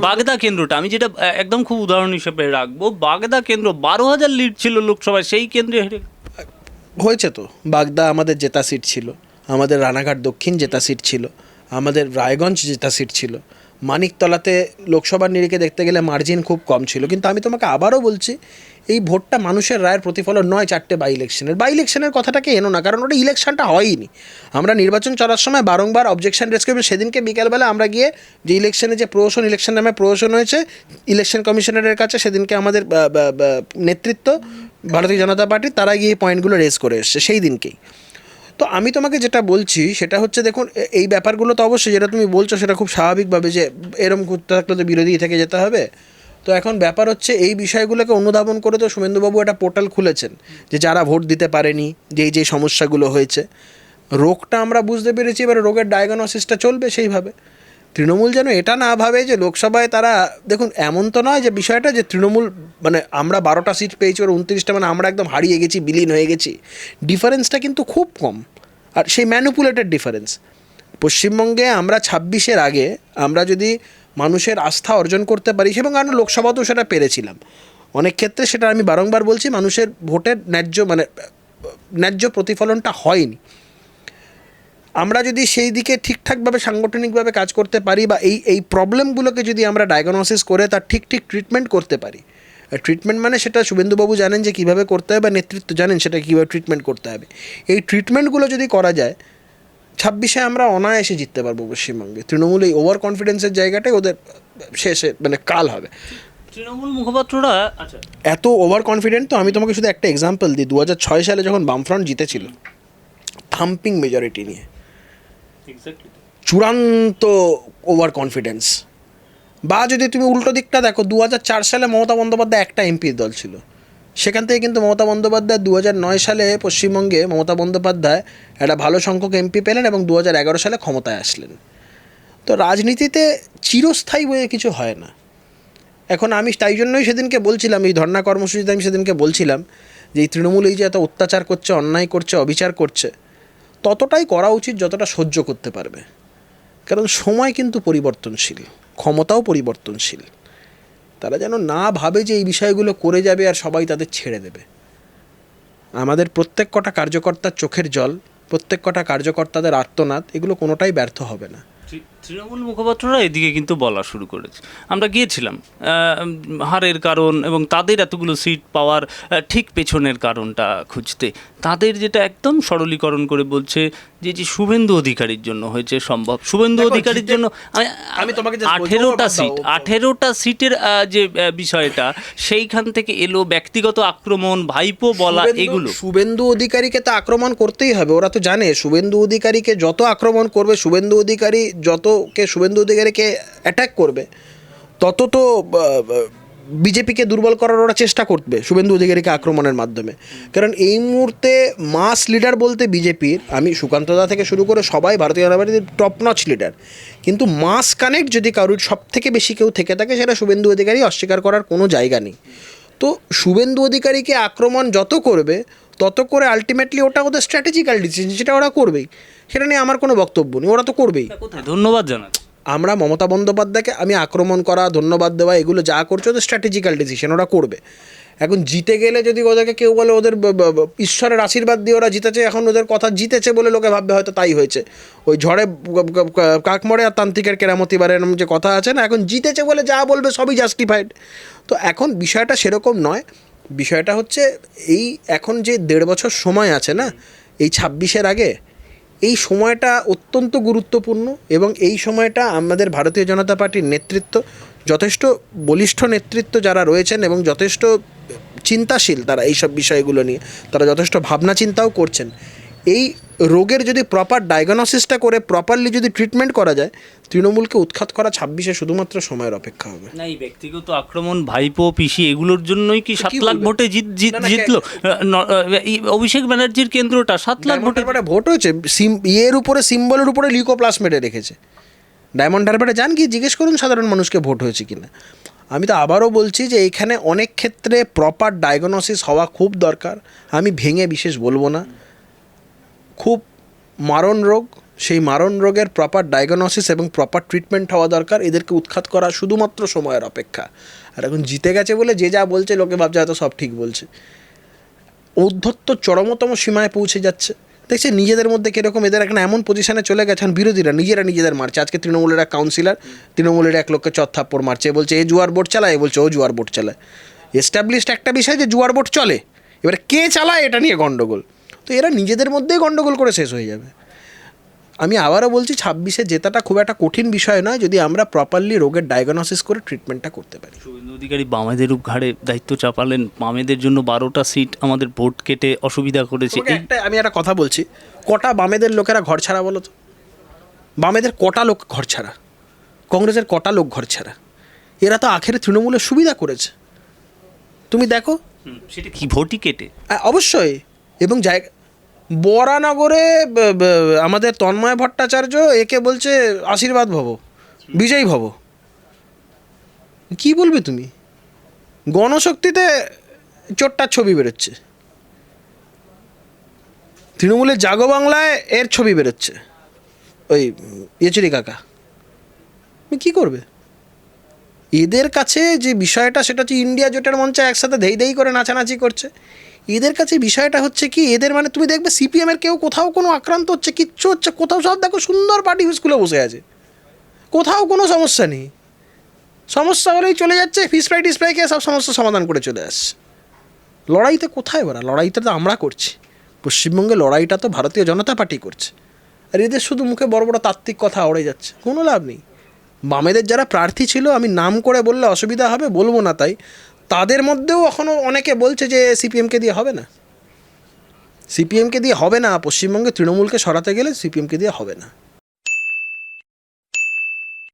বাগদা কেন্দ্রটা আমি যেটা একদম খুব উদাহরণ হিসেবে রাখব বাগদা কেন্দ্র বারো হাজার লিড ছিল লোকসভায় সেই কেন্দ্রে হয়েছে তো। বাগদা আমাদের জেতা সিট ছিল আমাদের রানাঘাট দক্ষিণ জেতা সিট ছিল আমাদের রায়গঞ্জ জেতা সিট ছিল মানিকতলাতে লোকসভার নিরিখে দেখতে গেলে মার্জিন খুব কম ছিল। কিন্তু আমি তোমাকে আবারও বলছি, এই ভোটটা মানুষের রায়ের প্রতিফলন নয় চারটে বাই ইলেকশনের বাই ইলেকশনের কথাটাকে এনো না, কারণ ওটা ইলেকশনটা হয়নি। আমরা নির্বাচন চলার সময় বারংবার অবজেকশন রেজ করবে সেদিনকে বিকালবেলা আমরা গিয়ে যে ইলেকশনে যে প্রহসন ইলেকশন নামে প্রহসন হয়েছে ইলেকশন কমিশনারের কাছে সেদিনকে আমাদের নেতৃত্ব, ভারতীয় জনতা পার্টি, তারা গিয়ে পয়েন্টগুলো রেজ করে এসছে সেই দিনকেই। তো আমি তোমাকে যেটা বলছি, সেটা হচ্ছে দেখুন এই ব্যাপারগুলো তো অবশ্যই যেটা তুমি বলছো, সেটা খুব স্বাভাবিকভাবে যে এরম করতে থাকলে তো বিরোধী থেকে যেতে হবে। তো এখন ব্যাপার হচ্ছে, এই বিষয়গুলোকে অনুধাবন করে তো শুভেন্দুবাবু একটা পোর্টাল খুলেছেন যে যারা ভোট দিতে পারেনি যেই যেই সমস্যাগুলো হয়েছে। রোগটা আমরা বুঝতে পেরেছি, এবার রোগের ডায়াগনোসিসটা চলবে সেইভাবে। তৃণমূল যেন এটা না ভাবে যে লোকসভায় তারা, দেখুন, এমন তো নয় যে বিষয়টা যে তৃণমূল মানে আমরা বারোটা সিট পেয়েছি ওর উনত্রিশটা মানে আমরা একদম হারিয়ে গেছি, বিলীন হয়ে গেছি। ডিফারেন্সটা কিন্তু খুব কম। আর সেই ম্যানুপুলেটেড ডিফারেন্স। পশ্চিমবঙ্গে আমরা ছাব্বিশের আগে আমরা যদি মানুষের আস্থা অর্জন করতে পারি, এবং আমরা লোকসভাতেও সেটা পেরেছিলাম। অনেক ক্ষেত্রে সেটা আমি বারংবার বলছি, মানুষের ভোটের ন্যায্য মানে ন্যায্য প্রতিফলনটা হয়নি। আমরা যদি সেই দিকে ঠিকঠাকভাবে সাংগঠনিকভাবে কাজ করতে পারি বা এই এই প্রবলেমগুলোকে যদি আমরা ডায়াগনোসিস করে তার ঠিক ঠিক ট্রিটমেন্ট করতে পারি। ট্রিটমেন্ট মানে সেটা শুভেন্দুবাবু জানেন যে কীভাবে করতে হবে বা নেতৃত্ব জানেন সেটা কীভাবে ট্রিটমেন্ট করতে হবে। এই ট্রিটমেন্টগুলো যদি করা যায় ছাব্বিশে আমরা অনায়াসে জিততে পারব পশ্চিমবঙ্গে। তৃণমূল এই ওভার কনফিডেন্সের জায়গাটাই ওদের শেষে মানে কাল হবে। তৃণমূল মুখপাত্ররা আচ্ছা। এত ওভার কনফিডেন্ট তো আমি তোমাকে শুধু একটা এক্সাম্পল দিই। দু হাজার ছয় সালে যখন বামফ্রন্ট জিতেছিল থাম্পিং মেজরিটি নিয়ে। চূড়ান্ত ওভার কনফিডেন্স বা যদি তুমি উল্টো দিকটা দেখো দু সালে মমতা বন্দ্যোপাধ্যায় একটা এমপির দল ছিল। সেখান থেকে কিন্তু মমতা বন্দ্যোপাধ্যায় দু সালে পশ্চিমবঙ্গে মমতা বন্দ্যোপাধ্যায় একটা ভালো সংখ্যক এমপি পেলেন এবং দু সালে ক্ষমতায় আসলেন। তো রাজনীতিতে চিরস্থায়ী বলে কিছু হয় না। এখন আমি তাই জন্যই সেদিনকে বলছিলাম, এই ধর্ণা কর্মসূচিতে আমি সেদিনকে বলছিলাম যে, এই তৃণমূল এই যে এত অত্যাচার করছে, অন্যায় করছে, অবিচার করছে ততটাই করা উচিত যতটা সহ্য করতে পারবে। কারণ সময় কিন্তু পরিবর্তনশীল, ক্ষমতাও পরিবর্তনশীল। তারা যেন না ভাবে যে এই বিষয়গুলো করে যাবে আর সবাই তাদের ছেড়ে দেবে। আমাদের প্রত্যেক কটা কার্যকর্তার চোখের জল, প্রত্যেক কটা কার্যকর্তাদের আত্মনাদ এগুলো কোনোটাই ব্যর্থ হবে না। তৃণমূল মুখপাত্ররা এদিকে কিন্তু বলা শুরু করেছে। আমরা গিয়েছিলাম হারের কারণ এবং তাদের এতগুলো সিট পাওয়ার ঠিক পেছনের কারণটা খুঁজতে। তাদের যেটা একদম সরলীকরণ করে বলছে যে যে শুভেন্দু অধিকারীর জন্য হয়েছে সম্ভব। শুভেন্দু অধিকারীর জন্য আমি তোমাকে আঠেরোটা সিট আঠেরোটা সিটের যে বিষয়টা সেইখান থেকে এলো ব্যক্তিগত আক্রমণ ভাইপো বলা এগুলো। শুভেন্দু অধিকারীকে তো আক্রমণ করতেই হবে ওরা তো জানে শুভেন্দু অধিকারীকে যত আক্রমণ করবে শুভেন্দু অধিকারী যতকে শুভেন্দু অধিকারীকে অ্যাটাক করবে, তত তো বিজেপিকে দুর্বল করার ওরা চেষ্টা করবে শুভেন্দু অধিকারীকে আক্রমণের মাধ্যমে। কারণ এই মুহূর্তে মাস লিডার বলতে বিজেপির, আমি সুকান্ত দা থেকে শুরু করে সবাই ভারতীয় জনতা পার্টির টপ নচ লিডার কিন্তু মাস কানেক্ট যদি কারোর সব থেকে বেশি কেউ থেকে থাকে, সেটা শুভেন্দু অধিকারী অস্বীকার করার কোনো জায়গা নেই। তো শুভেন্দু অধিকারীকে আক্রমণ যত করবে, তত করে আলটিমেটলি ওটা ওদের স্ট্র্যাটেজিক্যাল ডিসিশন যেটা ওরা করবেই। সেটা নিয়ে আমার কোনো বক্তব্য নেই ওরা তো করবেই। ধন্যবাদ জানাচ্ছি। আমরা মমতা বন্দ্যোপাধ্যায়কে আমি আক্রমণ করা ধন্যবাদ দেওয়া এগুলো যা করছে ওদের স্ট্র্যাটেজিক্যাল ডিসিশন ওরা করবে। এখন জিতে গেলে যদি ওদেরকে কেউ বলে ওদের ঈশ্বরের আশীর্বাদ দিয়ে ওরা জিতেছে এখন ওদের কথা জিতেছে বলে লোকে ভাববে হয়তো তাই হয়েছে। ওই ঝড়ে গ- গ- গ- কাক মরে আর তান্ত্রিকের কেরামতি বারে এরম যে কথা আছে না এখন জিতেছে বলে যা বলবে সবই জাস্টিফাইড তো এখন বিষয়টা সেরকম নয় বিষয়টা হচ্ছে এই এখন যে দেড় বছর সময় আছে না এই ছাব্বিশের আগে এই সময়টা অত্যন্ত গুরুত্বপূর্ণ এবং এই সময়টা আমাদের ভারতীয় জনতা পার্টির নেতৃত্ব, যথেষ্ট বলিষ্ঠ নেতৃত্ব যারা রয়েছেন এবং যথেষ্ট চিন্তাশীল তারা এইসব বিষয়গুলো নিয়ে, তারা যথেষ্ট ভাবনা চিন্তাও করছেন। এই রোগের যদি প্রপার ডায়াগনোসিসটা করে প্রপারলি যদি ট্রিটমেন্ট করা যায় তৃণমূলকে উৎখাত করা ছাব্বিশে শুধুমাত্র সময়ের অপেক্ষা হবে। না এই ব্যক্তিগত আক্রমণ ভাইপো পিসি এগুলোর জন্যই কি সাত লাখ ভোটে জিত জিত জিতলো? অভিষেক ব্যানার্জির কেন্দ্রটা সাত লাখ ভোটে ভোট হয়েছে সিম ইয়ের উপরে সিম্বলের উপরে লিউকোপ্লাসমেটে রেখেছে। ডায়মন্ড হারবারে যান কি জিজ্ঞেস করুন সাধারণ মানুষকে ভোট হয়েছে কিনা। আমি তো আবারও বলছি যে এখানে অনেক ক্ষেত্রে প্রপার ডায়াগনোসিস হওয়া খুব দরকার। আমি ভেঙে বিশেষ বলব না। খুব মারণ রোগ, সেই মারণ রোগের প্রপার ডায়াগনোসিস এবং প্রপার ট্রিটমেন্ট হওয়া দরকার। এদেরকে উৎখাত করা শুধুমাত্র সময়ের অপেক্ষা। আর এখন জিতে গেছে বলে যে যা বলছে, লোকে ভাবছে হয়তো সব ঠিক বলছে। ঔদ্ধত্য চরমতম সীমায় পৌঁছে যাচ্ছে। দেখছে নিজেদের মধ্যে কীরকম এদের এখন এমন পজিশনে চলে গেছেন, বিরোধীরা, নিজেরা নিজেদের মারছে। আজকে তৃণমূলের এক কাউন্সিলর তৃণমূলের এক লোককে চর থাপ্পড় মারছে। বলছে, এ জুয়ার বোর্ড চালায়। এ বলছে, ও জুয়ার বোর্ড চালায়। এস্টাবলিশড একটা বিষয় যে জুয়ার বোর্ড চলে। এবারে কে চালায় এটা নিয়ে গণ্ডগোল তো এরা নিজেদের মধ্যেই গণ্ডগোল করে শেষ হয়ে যাবে। আমি আবারও বলছি ছাব্বিশে জেতাটা খুব একটা কঠিন বিষয় নয় যদি আমরা প্রপারলি রোগের ডায়াগনোসিস করে ট্রিটমেন্টটা করতে পারি। শুভেন্দু অধিকারী বামেদের ঘাড়ে দায়িত্ব চাপালেন। বামেদের জন্য বারোটা সিট আমাদের ভোট কেটে অসুবিধা করেছে। একটা আমি একটা কথা বলছি কটা বামেদের লোকেরা ঘর ছাড়া বলো তো? বামেদের কটা লোক ঘর ছাড়া? কংগ্রেসের কটা লোক ঘর ছাড়া? এরা তো আখেরে তৃণমূলের সুবিধা করেছে। তুমি দেখো। সেটা কি ভোটই কেটে? অবশ্যই। এবং জায়গা বরানগরে আমাদের তন্ময় ভট্টাচার্য একে বলছে আশীর্বাদ ভব, বিজয়ী ভব। কি বলবে তুমি? গণশক্তিতে চোটটার ছবি বেরোচ্ছে। তৃণমূলের জাগো বাংলায় এর ছবি বেরোচ্ছে। ওই ইয়েচুরি কাকা। কী করবে? এদের কাছে যে বিষয়টা, সেটা হচ্ছে ইন্ডিয়া জোটের মঞ্চে একসাথে ধেই ধেই করে নাচানাচি করছে। এদের কাছে বিষয়টা হচ্ছে কি, এদের মানে তুমি দেখবে সিপিএমের কেউ কোথাও কোনো আক্রান্ত হচ্ছে, কিচ্ছু হচ্ছে, কোথাও সব দেখো সুন্দর পার্টি স্কুলে বসে আছে। কোথাও কোনো সমস্যা নেই। সমস্যা হলেই চলে যাচ্ছে ফিস ফ্রাই টিস ফ্রাইকে সব সমস্যা সমাধান করে চলে আসছে। লড়াইতে কোথায় ওরা? লড়াইটা তো আমরা করছি। পশ্চিমবঙ্গে লড়াইটা তো ভারতীয় জনতা পার্টি করছে। আর এদের শুধু মুখে বড় বড় তাত্ত্বিক কথা আওড়ে যাচ্ছে, কোনো লাভ নেই। বামেদের যারা প্রার্থী ছিল, আমি নাম করে বললে অসুবিধা হবে, বলব না তাই। তাদের মধ্যেও এখনও অনেকে বলছে যে সিপিএমকে দিয়ে হবে না। সিপিএমকে দিয়ে হবে না, পশ্চিমবঙ্গে তৃণমূলকে সরাতে গেলে সিপিএমকে দিয়ে হবে না।